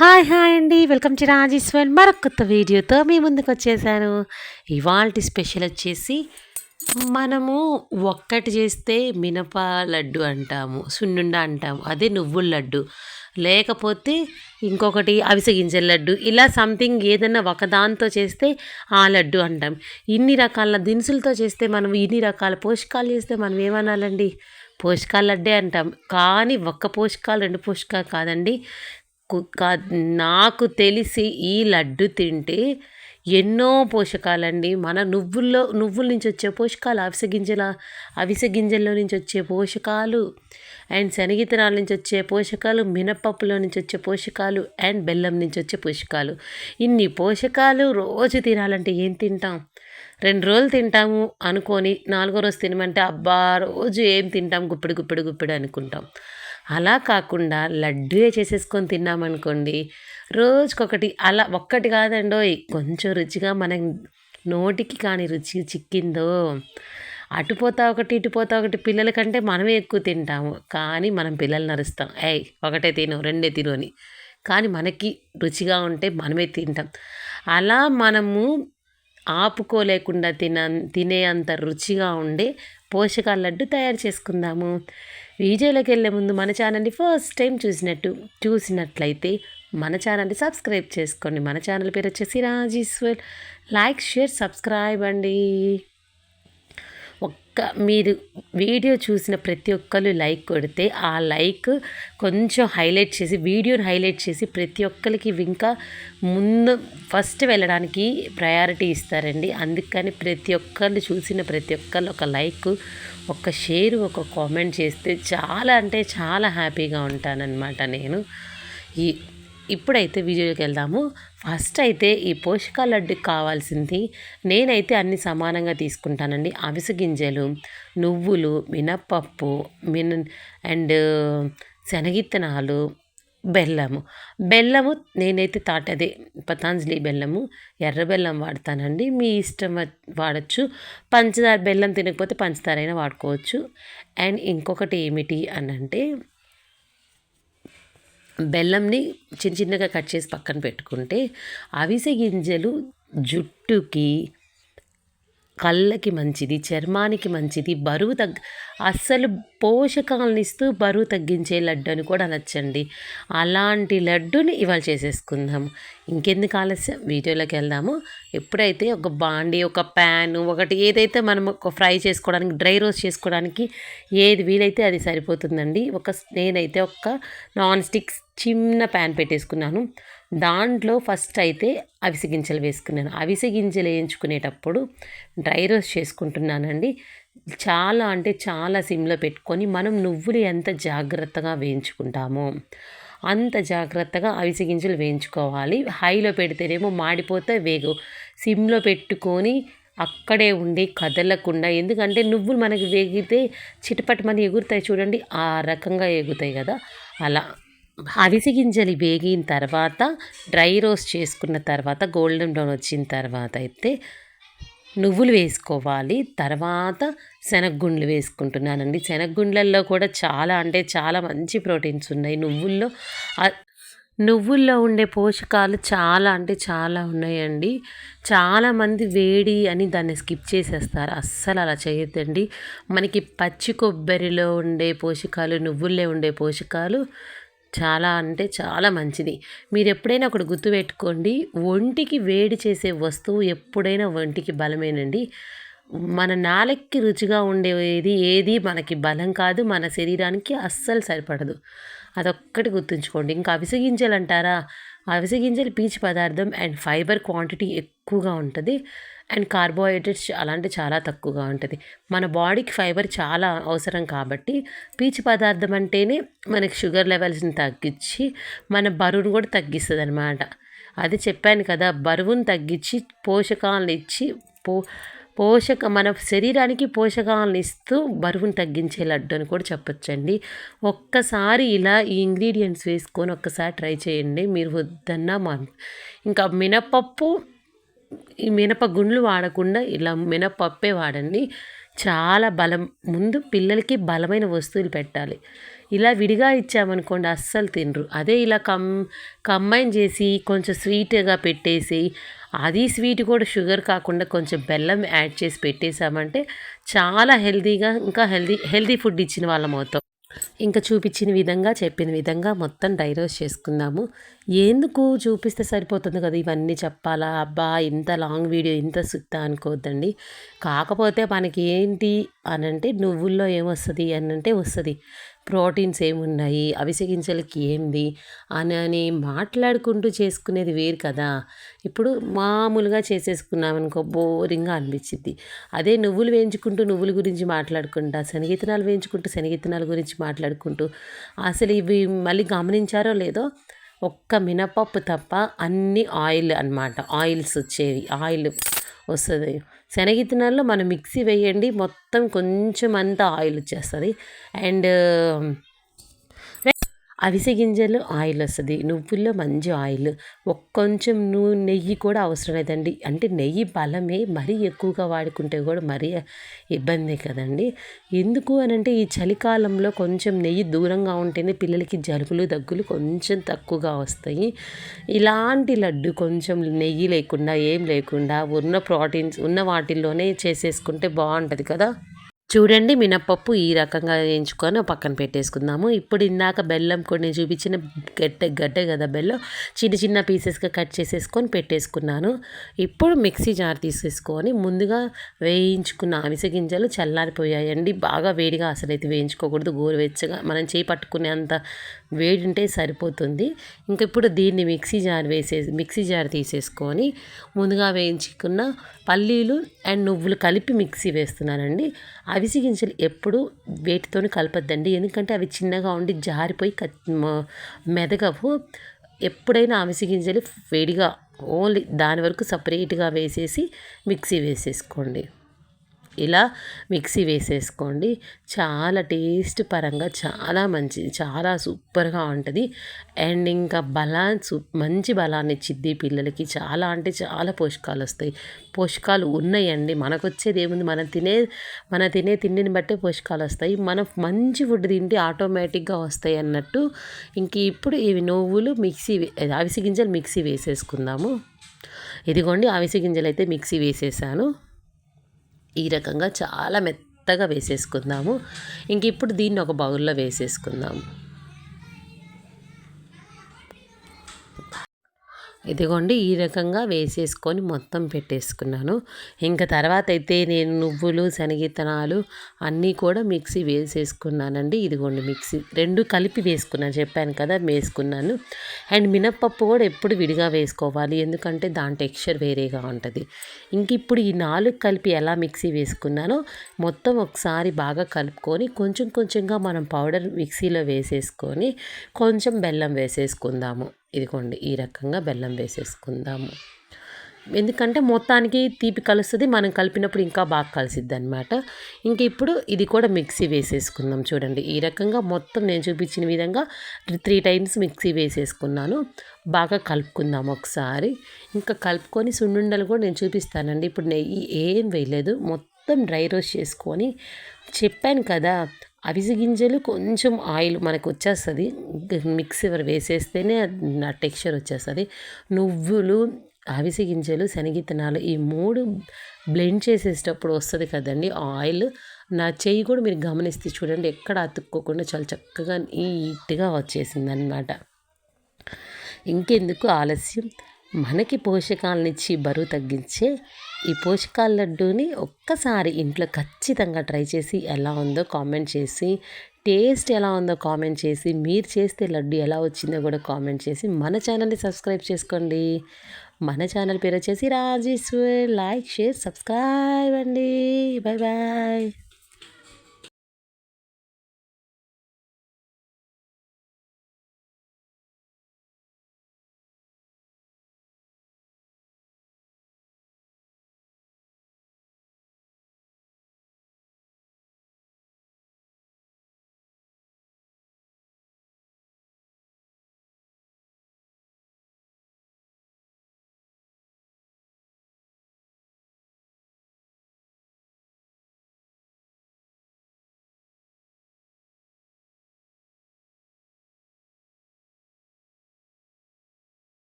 Hi hi అండి. Welcome to Rajeshwar. మరొక కొత్త వీడియోతో మీ ముందుకు వచ్చేసాను. ఇవాళ స్పెషల్ వచ్చేసి మనము ఒక్కటి చేస్తే మినప లడ్డు అంటాము సున్నుండ అంటాము. అదే నువ్వుల లడ్డు. లేకపోతే ఇంకొకటి అవిసె గింజల లడ్డు. ఇలా సంథింగ్ ఏదైనా ఒకదాంతో చేస్తే ఆ లడ్డు అంటాం. ఇన్ని రకాల దినుసులతో చేస్తే మనం ఇన్ని రకాల పోషకాలు చేస్తే మనం ఏమనాలండి? పోషకాలు లడ్డే అంటాం. కానీ ఒక్క పోషకాలు రెండు పోషకాలు కాదండి. నాకు తెలిసి ఈ లడ్డు తింటే ఎన్నో పోషకాలండి. మన నువ్వుల్లో నువ్వుల నుంచి వచ్చే పోషకాలు అవిసె గింజల అవిసె గింజల్లో నుంచి వచ్చే పోషకాలు అండ్ శనగితనాల నుంచి వచ్చే పోషకాలు మినపప్పులో నుంచి వచ్చే పోషకాలు అండ్ బెల్లం నుంచి వచ్చే పోషకాలు. ఇన్ని పోషకాలు రోజు తినాలంటే ఏం తింటాం? రెండు రోజులు తింటాము అనుకొని నాలుగో రోజు తినమంటే అబ్బా రోజు ఏం తింటాం? గుప్పిడి గుప్పిడి గుప్పిడి అనుకుంటాం. అలా కాకుండా లడ్డూయే చేసేసుకొని తిన్నామనుకోండి రోజుకొకటి అలా ఒక్కటి కాదండో కొంచెం రుచిగా మన నోటికి కానీ రుచి చిక్కిందో. అటుపోతా ఒకటి ఇటుపోతా ఒకటి పిల్లల కంటే మనమే ఎక్కువ తింటాము. కానీ మనం పిల్లలు నరుస్తాం. ఏయ్ ఒకటే తిను రెండే తిను అని. కానీ మనకి రుచిగా ఉంటే మనమే తింటాం. అలా మనము ఆపుకోలేకుండా తిన తినే అంత రుచిగా ఉండే పోషకాల లడ్డు తయారు చేసుకుందాము. వీడియోలోకి వెళ్ళే ముందు మన ఛానల్ని ఫస్ట్ టైం చూసినట్టు చూసినట్లయితే మన ఛానల్ని సబ్స్క్రైబ్ చేసుకోండి. మన ఛానల్ పేరు వచ్చేసి రాజీశ్వర్. లైక్ షేర్ సబ్స్క్రైబ్ అండి. ఒక్క మీరు వీడియో చూసిన ప్రతి ఒక్కరు లైక్ కొడితే ఆ లైక్ కొంచెం హైలైట్ చేసి వీడియోని హైలైట్ చేసి ప్రతి ఒక్కరికి ఇంకా ముందు ఫస్ట్ వెళ్ళడానికి ప్రయారిటీ ఇస్తారండి. అందుకని ప్రతి ఒక్కళ్ళు చూసిన ప్రతి ఒక్కరు ఒక లైక్ ఒక షేర్ ఒక కామెంట్ చేస్తే చాలా అంటే చాలా హ్యాపీగా ఉంటానన్నమాట నేను. ఈ ఇప్పుడైతే వీడియోకి వెళ్దాము. ఫస్ట్ అయితే ఈ పోషక లడ్డుకి కావాల్సింది. నేనైతే అన్ని సమానంగా తీసుకుంటానండి. అవిసె గింజలు నువ్వులు మినప్పప్పు మిన అండ్ శనగిత్తనాలు బెల్లము. బెల్లము నేనైతే తాటదే పతాంజలి బెల్లము ఎర్ర బెల్లం వాడతానండి. మీ ఇష్టం వాడచ్చు. పంచదార బెల్లం తినకపోతే పంచదార అయినా వాడుకోవచ్చు. అండ్ ఇంకొకటి ఏమిటి అని అంటే బెల్లంని చిన్న చిన్నగా కట్ చేసి పక్కన పెట్టుకుంటే అవిసె గింజలు జుట్టుకి కళ్ళకి మంచిది చర్మానికి మంచిది బరువు తగ్గ అస్సలు పోషకాలను ఇస్తూ బరువు తగ్గించే లడ్డు అని కూడా అనొచ్చండి. అలాంటి లడ్డుని ఇవాళ చేసేసుకుందాం. ఇంకెందుకు ఆలస్యం? వీడియోలోకి వెళ్దాము. ఎప్పుడైతే ఒక బాండి ఒక ప్యాన్ ఒకటి ఏదైతే మనం ఒక ఫ్రై చేసుకోవడానికి డ్రై రోస్ట్ చేసుకోవడానికి ఏది వీలైతే అది సరిపోతుందండి. ఒక నేనైతే ఒక నాన్ స్టిక్ చిన్న ప్యాన్ పెట్టేసుకున్నాను. దాంట్లో ఫస్ట్ అయితే అవిసె గింజలు వేసుకున్నాను. అవిసె గింజలు వేయించుకునేటప్పుడు డ్రై రోస్ట్ చేసుకుంటున్నానండి. చాలా అంటే చాలా సిమ్లో పెట్టుకొని మనం నువ్వులు ఎంత జాగ్రత్తగా వేయించుకుంటామో అంత జాగ్రత్తగా అవిసె గింజలు వేయించుకోవాలి. హైలో పెడితేనేమో మాడిపోతే వేగు. సిమ్లో పెట్టుకొని అక్కడే ఉండి కదలకుండా ఎందుకంటే నువ్వులు మనకి వేగితే చిటపటమని ఎగురుతాయి చూడండి ఆ రకంగా ఎగుతాయి కదా. అలా అవిసె గింజలు వేగిన తర్వాత డ్రై రోస్ట్ చేసుకున్న తర్వాత గోల్డెన్ బ్రౌన్ వచ్చిన తర్వాత అయితే నువ్వులు వేసుకోవాలి. తర్వాత శనగగుండ్లు వేసుకుంటున్నానండి. శనగగుండ్లల్లో కూడా చాలా అంటే చాలా మంచి ప్రోటీన్స్ ఉన్నాయి. నువ్వుల్లో నువ్వుల్లో ఉండే పోషకాలు చాలా అంటే చాలా ఉన్నాయండి. చాలామంది వేడి అని దాన్ని స్కిప్ చేసేస్తారు. అస్సలు అలా చేయొద్దండి. మనకి పచ్చి కొబ్బరిలో ఉండే పోషకాలు నువ్వుల్లో ఉండే పోషకాలు చాలా అంటే చాలా మంచిది. మీరు ఎప్పుడైనా ఒకటి గుర్తుపెట్టుకోండి ఒంటికి వేడి చేసే వస్తువు ఎప్పుడైనా ఒంటికి బలమేనండి. మన నాలెక్కి రుచిగా ఉండేది ఏది మనకి బలం కాదు మన శరీరానికి అస్సలు సరిపడదు. అదొక్కటి గుర్తుంచుకోండి. ఇంకా అవిసె గింజలు అంటారా అవిసె గింజలు పీచు పదార్థం అండ్ ఫైబర్ క్వాంటిటీ ఎక్కువగా ఉంటుంది. అండ్ కార్బోహైడ్రేట్స్ అలాంటి చాలా తక్కువగా ఉంటుంది. మన బాడీకి ఫైబర్ చాలా అవసరం కాబట్టి పీచు పదార్థం అంటేనే మనకి షుగర్ లెవెల్స్ని తగ్గించి మన బరువును కూడా తగ్గిస్తుంది అనమాట అది చెప్పాను కదా బరువును తగ్గించి పోషకాలను ఇచ్చి పో పోషక మన శరీరానికి పోషకాలను ఇస్తూ బరువును తగ్గించే లడ్డు అని కూడా చెప్పొచ్చండి. ఒక్కసారి ఇలా ఈ ఇంగ్రీడియంట్స్ వేసుకొని ఒక్కసారి ట్రై చేయండి. మీరు వద్దన్నా మా ఇంకా మినపప్పు ఈ మినప గుండ్లు వాడకుండా ఇలా మినపప్పే వాడండి. చాలా బలం ముందు పిల్లలకి బలమైన వస్తువులు పెట్టాలి. ఇలా విడిగా ఇచ్చామనుకోండి అస్సలు తినరు. అదే ఇలా కమ్ కంబైన్ చేసి కొంచెం స్వీట్గా పెట్టేసి అది స్వీట్ కూడా షుగర్ కాకుండా కొంచెం బెల్లం యాడ్ చేసి పెట్టేసామంటే చాలా హెల్తీగా ఇంకా హెల్దీ హెల్దీ ఫుడ్ ఇచ్చిన వాళ్ళం అవుతాం. ఇంకా చూపించిన విధంగా చెప్పిన విధంగా మొత్తం డ్రై రోస్ట్ చేసుకుందాము. ఎందుకు చూపిస్తే సరిపోతుంది కదా ఇవన్నీ చెప్పాలా? అబ్బా ఇంత లాంగ్ వీడియో ఇంత సుత్తా అనుకోవద్దండి కాకపోతే మనకి ఏంటి అనంటే నువ్వుల్లో ఏమొస్తుంది అనంటే వస్తుంది. ప్రోటీన్స్ ఏమున్నాయి? అవిసెగింజలకి ఏంది? అని అని మాట్లాడుకుంటూ చేసుకునేది వేరు కదా. ఇప్పుడు మామూలుగా చేసేసుకున్నామనుకో బోరింగ్గా అనిపించింది అదే నువ్వులు వేయించుకుంటూ నువ్వుల గురించి మాట్లాడుకుంటా శనగిత్తనాలు వేయించుకుంటూ శనగిత్తనాల గురించి మాట్లాడుకుంటూ అసలు ఇవి మళ్ళీ గమనించారో లేదో ఒక్క మినపప్పు తప్ప అన్ని ఆయిల్ అనమాట ఆయిల్స్ వచ్చేవి. ఆయిల్ వస్తుంది. శనగిత్తనాల్లో మనం మిక్సీ వేయండి మొత్తం కొంచెం అంతా ఆయిల్ వచ్చేస్తుంది. అండ్ అవిసె గింజలు ఆయిల్ వస్తుంది. నువ్వుల్లో మంచి ఆయిల్. ఒక కొంచెం నూనె నెయ్యి కూడా అవసరం లేదండి. అంటే నెయ్యి బలమే మరీ ఎక్కువగా వాడుకుంటే కూడా మరీ ఇబ్బందే కదండి. ఎందుకు అని అంటే ఈ చలికాలంలో కొంచెం నెయ్యి దూరంగా ఉంటేనే పిల్లలకి జలుబులు దగ్గులు కొంచెం తక్కువగా వస్తాయి. ఇలాంటి లడ్డు కొంచెం నెయ్యి లేకుండా ఏం లేకుండా ఉన్న ప్రోటీన్స్ ఉన్న వాటిల్లోనే చేసేసుకుంటే బాగుంటుంది కదా. చూడండి మినప్పప్పు ఈ రకంగా వేయించుకొని పక్కన పెట్టేసుకుందాము. ఇప్పుడు ఇందాక బెల్లం కొన్ని చూపించిన గడ్డ గడ్డ కదా బెల్లం. చిన్న చిన్న పీసెస్గా కట్ చేసేసుకొని పెట్టేసుకున్నాను. ఇప్పుడు మిక్సీ జార్ తీసేసుకొని ముందుగా వేయించుకున్న అవిసె గింజలు చల్లారిపోయాయండి. బాగా వేడిగా అసలు అయితే వేయించుకోకూడదు. గోరువెచ్చగా మనం చేయి పట్టుకునే అంత వేడి ఉంటే సరిపోతుంది. ఇంక ఇప్పుడు దీన్ని మిక్సీ జార్ వేసే మిక్సీ జార్ తీసేసుకొని ముందుగా వేయించుకున్న పల్లీలు అండ్ నువ్వులు కలిపి మిక్సీ వేస్తున్నానండి. అవిసి గింజలు ఎప్పుడు వేటితో కలపద్దండి. ఎందుకంటే అవి చిన్నగా ఉండి జారిపోయి మెదగవు. ఎప్పుడైనా అవిసి గింజలు వేడిగా ఓన్లీ దాని వరకు సపరేట్గా వేసేసి మిక్సీ వేసేసుకోండి. ఇలా మిక్సీ వేసేసుకోండి. చాలా టేస్ట్ పరంగా చాలా మంచిది చాలా సూపర్గా ఉంటుంది. అండ్ ఇంకా బలా మంచి బలాన్ని ఇచ్చిద్ది పిల్లలకి. చాలా అంటే చాలా పోషకాలు వస్తాయి. పోషకాలు ఉన్నాయండి. మనకు వచ్చేది ఏముంది? మనం తినే మన తినే తిండిని బట్టే పోషకాలు వస్తాయి. మనం మంచి ఫుడ్ తింటే ఆటోమేటిక్గా వస్తాయి అన్నట్టు ఇంక ఇప్పుడు ఇవి నువ్వులు మిక్సీ అవిసి గింజలు మిక్సీ వేసేసుకుందాము. ఇదిగోండి అవిసి గింజలు అయితే మిక్సీ వేసేసాను. ఈ రకంగా చాలా మెత్తగా వేసేసుకుందాము. ఇంక ఇప్పుడు దీన్ని ఒక బౌల్లో వేసేసుకుందాము. ఇదిగోండి ఈ రకంగా వేసేసుకొని మొత్తం పెట్టేసుకున్నాను. ఇంకా తర్వాత అయితే నేను నువ్వులు శనగిత్తనాలు అన్నీ కూడా మిక్సీ వేసేసుకున్నానండి. ఇదిగోండి మిక్సీ. రెండు కలిపి వేసుకున్నాను. చెప్పాను కదా వేసుకున్నాను. అండ్ మినప్పప్పు కూడా ఎప్పుడు విడిగా వేసుకోవాలి. ఎందుకంటే దాని టెక్స్చర్ వేరేగా ఉంటుంది. ఇంక ఇప్పుడు ఈ నాలుగు కలిపి ఎలా మిక్సీ వేసుకున్నానో మొత్తం ఒకసారి బాగా కలుపుకొని కొంచెం కొంచెంగా మనం పౌడర్ మిక్సీలో వేసేసుకొని కొంచెం బెల్లం వేసేసుకుందాము. ఇదిగోండి ఈ రకంగా బెల్లం వేసేసుకుందాము. ఎందుకంటే మొత్తానికి తీపి కలుస్తుంది మనం కలిపినప్పుడు ఇంకా బాగా కలిసిద్ది అనమాట ఇంక ఇప్పుడు ఇది కూడా మిక్సీ వేసేసుకుందాం చూడండి. ఈ రకంగా మొత్తం నేను చూపించిన విధంగా త్రీ టైమ్స్ మిక్సీ వేసేసుకున్నాను. బాగా కలుపుకుందాం ఒకసారి. ఇంకా కలుపుకొని సున్నుండలు కూడా నేను చూపిస్తానండి. ఇప్పుడు నెయ్యి ఏం వేయలేదు. మొత్తం డ్రై రోస్ట్ చేసుకొని చెప్పాను కదా అవిసి గింజలు కొంచెం ఆయిల్ మనకు వచ్చేస్తుంది. మిక్సీ వేసేస్తేనే నా టెక్స్చర్ వచ్చేస్తుంది. నువ్వులు అవిసి గింజలు శనగిత్తనాలు ఈ మూడు బ్లెండ్ చేసేటప్పుడు వస్తుంది కదండి ఆయిల్. నా చెయ్యి కూడా మీరు గమనిస్తే చూడండి ఎక్కడ అతుక్కోకుండా చాలా చక్కగా నీట్గా వచ్చేసింది అనమాట ఇంకెందుకు ఆలస్యం? మనకి పోషకాలనిచ్చి బరువు తగ్గించే ఈ పోషకాల లడ్డూని ఒక్కసారి ఇంట్లో ఖచ్చితంగా ట్రై చేసి ఎలా ఉందో కామెంట్ చేసి టేస్ట్ ఎలా ఉందో కామెంట్ చేసి మీరు చేస్తే లడ్డు ఎలా వచ్చిందో కూడా కామెంట్ చేసి మన ఛానల్ని సబ్స్క్రైబ్ చేసుకోండి. మన ఛానల్ పేరు వచ్చేసి రాజేశ్వర్. లైక్ షేర్ సబ్స్క్రైబ్ అండి. Bye bye